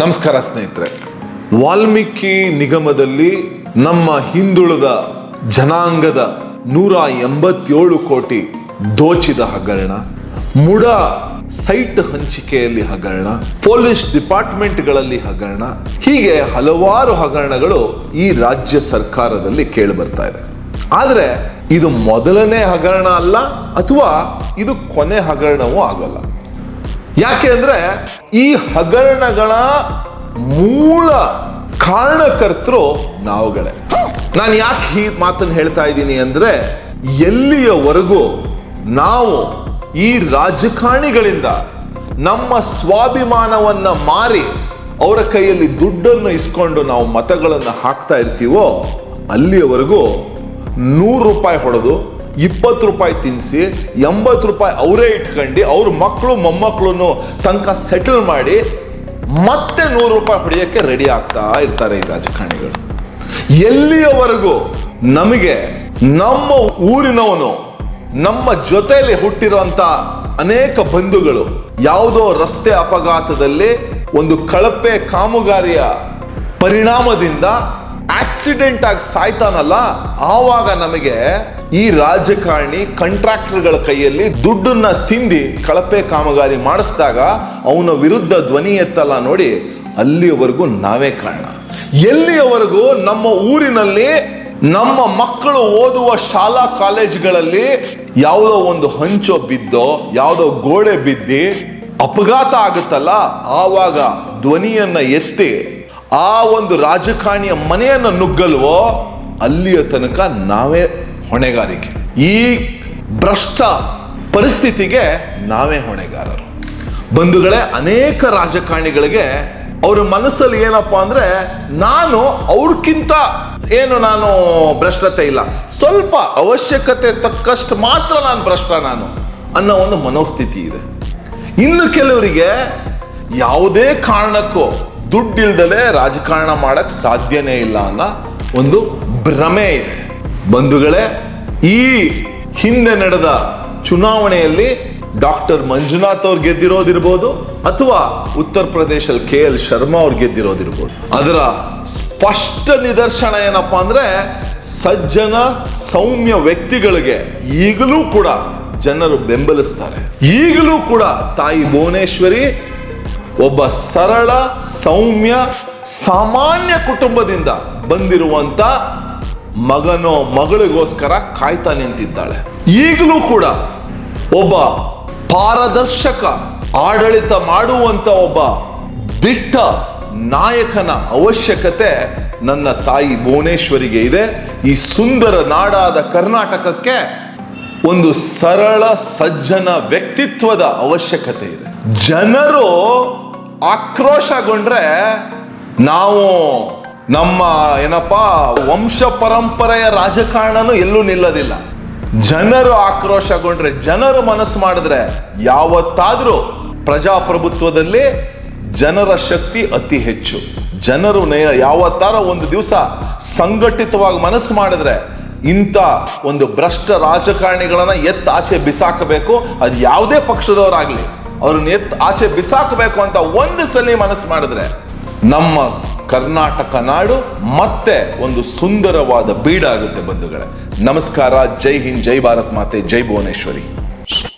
ನಮಸ್ಕಾರ ಸ್ನೇಹಿತರೆ. ವಾಲ್ಮೀಕಿ ನಿಗಮದಲ್ಲಿ ನಮ್ಮ ಹಿಂದುಳಿದ ಜನಾಂಗದ ನೂರ ಎಂಬತ್ತೇಳು ಕೋಟಿ ದೋಚಿದ ಹಗರಣ, ಮುಡ ಸೈಟ್ ಹಂಚಿಕೆಯಲ್ಲಿ ಹಗರಣ, ಪೊಲೀಸ್ ಡಿಪಾರ್ಟ್ಮೆಂಟ್ಗಳಲ್ಲಿ ಹಗರಣ, ಹೀಗೆ ಹಲವಾರು ಹಗರಣಗಳು ಈ ರಾಜ್ಯ ಸರ್ಕಾರದಲ್ಲಿ ಕೇಳಿ ಬರ್ತಾ ಇದೆ. ಆದರೆ ಇದು ಮೊದಲನೇ ಹಗರಣ ಅಲ್ಲ, ಅಥವಾ ಇದು ಕೊನೆ ಹಗರಣವೂ ಆಗಲ್ಲ. ಯಾಕೆ ಅಂದ್ರೆ ಈ ಹಗರಣಗಳ ಮೂಲ ಕಾರಣಕರ್ತರು ನಾವುಗಳೇ. ನಾನು ಯಾಕೆ ಈ ಮಾತನ್ನು ಹೇಳ್ತಾ ಇದ್ದೀನಿ ಅಂದ್ರೆ ಎಲ್ಲಿಯವರೆಗೂ ನಾವು ಈ ರಾಜಕಾರಣಿಗಳಿಂದ ನಮ್ಮ ಸ್ವಾಭಿಮಾನವನ್ನ ಮಾರಿ ಅವರ ಕೈಯಲ್ಲಿ ದುಡ್ಡನ್ನು ಇಸ್ಕೊಂಡು ನಾವು ಮತಗಳನ್ನು ಹಾಕ್ತಾ ಇರ್ತೀವೋ, ಅಲ್ಲಿಯವರೆಗೂ ನೂರು ರೂಪಾಯಿ ಹೊಡೆದು ಇಪ್ಪತ್ತು ರೂಪಾಯಿ ತಿನ್ನಿಸಿ ಎಂಬತ್ತು ರೂಪಾಯಿ ಅವರೇ ಇಟ್ಕೊಂಡು, ಅವ್ರ ಮಕ್ಕಳು ಮೊಮ್ಮಕ್ಕಳನ್ನು ತನಕ ಸೆಟಲ್ ಮಾಡಿ ಮತ್ತೆ ನೂರು ರೂಪಾಯಿ ಹೊಡೆಯೋಕ್ಕೆ ರೆಡಿ ಆಗ್ತಾ ಇರ್ತಾರೆ ಈ ರಾಜಕಾರಣಿಗಳು. ಎಲ್ಲಿಯವರೆಗೂ ನಮಗೆ ನಮ್ಮ ಊರಿನವನು, ನಮ್ಮ ಜೊತೆಯಲ್ಲಿ ಹುಟ್ಟಿರುವಂತ ಅನೇಕ ಬಂಧುಗಳು ಯಾವುದೋ ರಸ್ತೆ ಅಪಘಾತದಲ್ಲಿ ಒಂದು ಕಳಪೆ ಕಾಮಗಾರಿಯ ಪರಿಣಾಮದಿಂದ ಆಕ್ಸಿಡೆಂಟ್ ಆಗಿ ಸಾಯ್ತಾನಲ್ಲ, ಆವಾಗ ನಮಗೆ ಈ ರಾಜಕಾರಣಿ ಕಾಂಟ್ರಾಕ್ಟರ್ಗಳ ಕೈಯಲ್ಲಿ ದುಡ್ಡನ್ನ ತಿಂದಿ ಕಳಪೆ ಕಾಮಗಾರಿ ಮಾಡಿಸಿದಾಗ ಅವನ ವಿರುದ್ಧ ಧ್ವನಿ ಎತ್ತಲ್ಲ ನೋಡಿ ಅಲ್ಲಿಯವರೆಗೂ ನಾವೇ ಕಾರಣ. ಎಲ್ಲಿಯವರೆಗೂ ನಮ್ಮ ಊರಿನಲ್ಲಿ ನಮ್ಮ ಮಕ್ಕಳು ಓದುವ ಶಾಲಾ ಕಾಲೇಜುಗಳಲ್ಲಿ ಯಾವುದೋ ಒಂದು ಹಂಚೋ ಬಿದ್ದೋ, ಯಾವುದೋ ಗೋಡೆ ಬಿದ್ದಿ ಅಪಘಾತ ಆಗುತ್ತಲ್ಲ, ಆವಾಗ ಧ್ವನಿಯನ್ನ ಎತ್ತಿ ಆ ಒಂದು ರಾಜಕಾರಣಿಯ ಮನೆಯನ್ನು ನುಗ್ಗಲ್ವೋ, ಅಲ್ಲಿಯ ತನಕ ನಾವೇ ಹೊಣೆಗಾರಿಕೆ. ಈ ಭ್ರಷ್ಟ ಪರಿಸ್ಥಿತಿಗೆ ನಾವೇ ಹೊಣೆಗಾರರು. ಬಂಧುಗಳೇ, ಅನೇಕ ರಾಜಕಾರಣಿಗಳಿಗೆ ಅವ್ರ ಮನಸ್ಸಲ್ಲಿ ಏನಪ್ಪಾ ಅಂದ್ರೆ, ನಾನು ಅವ್ರಕ್ಕಿಂತ ಏನು ನಾನು ಭ್ರಷ್ಟತೆ ಇಲ್ಲ. ಸ್ವಲ್ಪ ಅವಶ್ಯಕತೆ ತಕ್ಕಷ್ಟು ಮಾತ್ರ ನಾನು ಭ್ರಷ್ಟ ನಾನು ಅನ್ನೋ ಒಂದು ಮನೋಸ್ಥಿತಿ ಇದೆ. ಇನ್ನು ಕೆಲವರಿಗೆ ಯಾವುದೇ ಕಾರಣಕ್ಕೂ ದುಡ್ಡಿಲ್ದಲೆ ರಾಜಕಾರಣ ಮಾಡಕ್ ಸಾಧ್ಯನೇ ಇಲ್ಲ ಅನ್ನೋ ಒಂದು ಭ್ರಮೆ ಇದೆ. ಬಂಧುಗಳೇ, ಈ ಹಿಂದೆ ನಡೆದ ಚುನಾವಣೆಯಲ್ಲಿ ಡಾಕ್ಟರ್ ಮಂಜುನಾಥ್ ಅವ್ರು ಗೆದ್ದಿರೋದಿರ್ಬೋದು ಅಥವಾ ಉತ್ತರ ಪ್ರದೇಶಲ್ಲಿ ಕೆ ಎಲ್ ಶರ್ಮಾ ಅವ್ರು ಗೆದ್ದಿರೋದಿರ್ಬೋದು. ಅದರ ಸ್ಪಷ್ಟ ನಿದರ್ಶನ ಏನಪ್ಪಾ ಅಂದ್ರೆ ಸಜ್ಜನ ಸೌಮ್ಯ ವ್ಯಕ್ತಿಗಳಿಗೆ ಈಗಲೂ ಕೂಡ ಜನರು ಬೆಂಬಲಿಸ್ತಾರೆ. ಈಗಲೂ ಕೂಡ ತಾಯಿ ಭುವನೇಶ್ವರಿ ಒಬ್ಬ ಸರಳ, ಸೌಮ್ಯ, ಸಾಮಾನ್ಯ ಕುಟುಂಬದಿಂದ ಬಂದಿರುವಂತ ಮಗನೋ ಮಗಳಿಗೋಸ್ಕರ ಕಾಯ್ತಾ ನಿಂತಿದ್ದಾಳೆ. ಈಗಲೂ ಕೂಡ ಒಬ್ಬ ಪಾರದರ್ಶಕ, ಆಡಳಿತ ಮಾಡುವಂತ ಒಬ್ಬ ದಿಟ್ಟ ನಾಯಕನ ಅವಶ್ಯಕತೆ ನನ್ನ ತಾಯಿ ಭುವನೇಶ್ವರಿಗೆ ಇದೆ. ಈ ಸುಂದರ ನಾಡಾದ ಕರ್ನಾಟಕಕ್ಕೆ ಒಂದು ಸರಳ, ಸಜ್ಜನ ವ್ಯಕ್ತಿತ್ವದ ಅವಶ್ಯಕತೆ ಇದೆ. ಜನರು ಆಕ್ರೋಶಗೊಂಡ್ರೆ ನಾವು ನಮ್ಮ ಏನಪ್ಪ, ವಂಶ ಪರಂಪರೆಯ ರಾಜಕಾರಣನೂ ಎಲ್ಲೂ ನಿಲ್ಲದಿಲ್ಲ. ಜನರು ಆಕ್ರೋಶಗೊಂಡ್ರೆ, ಜನರು ಮನಸ್ಸು ಮಾಡಿದ್ರೆ ಯಾವತ್ತಾದ್ರೂ ಪ್ರಜಾಪ್ರಭುತ್ವದಲ್ಲಿ ಜನರ ಶಕ್ತಿ ಅತಿ ಹೆಚ್ಚು. ಜನರು ಯಾವತ್ತಾರ ಒಂದು ದಿವಸ ಸಂಘಟಿತವಾಗಿ ಮನಸ್ಸು ಮಾಡಿದ್ರೆ ಇಂಥ ಒಂದು ಭ್ರಷ್ಟ ರಾಜಕಾರಣಿಗಳನ್ನ ಎತ್ತ ಆಚೆ ಬಿಸಾಕಬೇಕು, ಅದು ಯಾವುದೇ ಪಕ್ಷದವರಾಗ್ಲಿ. ಅವ್ರನ್ನ ಎತ್ ಆಚೆ ಬಿಸಾಕಬೇಕು ಅಂತ ಒಂದು ಸಲ ಮನಸ್ಸು ಮಾಡಿದ್ರೆ ನಮ್ಮ ಕರ್ನಾಟಕ ನಾಡು ಮತ್ತೆ ಒಂದು ಸುಂದರವಾದ ಬೀಡಾಗುತ್ತೆ ಬಂಧುಗಳೇ. ನಮಸ್ಕಾರ, ಜೈ ಹಿಂದ್, ಜೈ ಭಾರತ್ ಮಾತೆ, ಜೈ ಭುವನೇಶ್ವರಿ.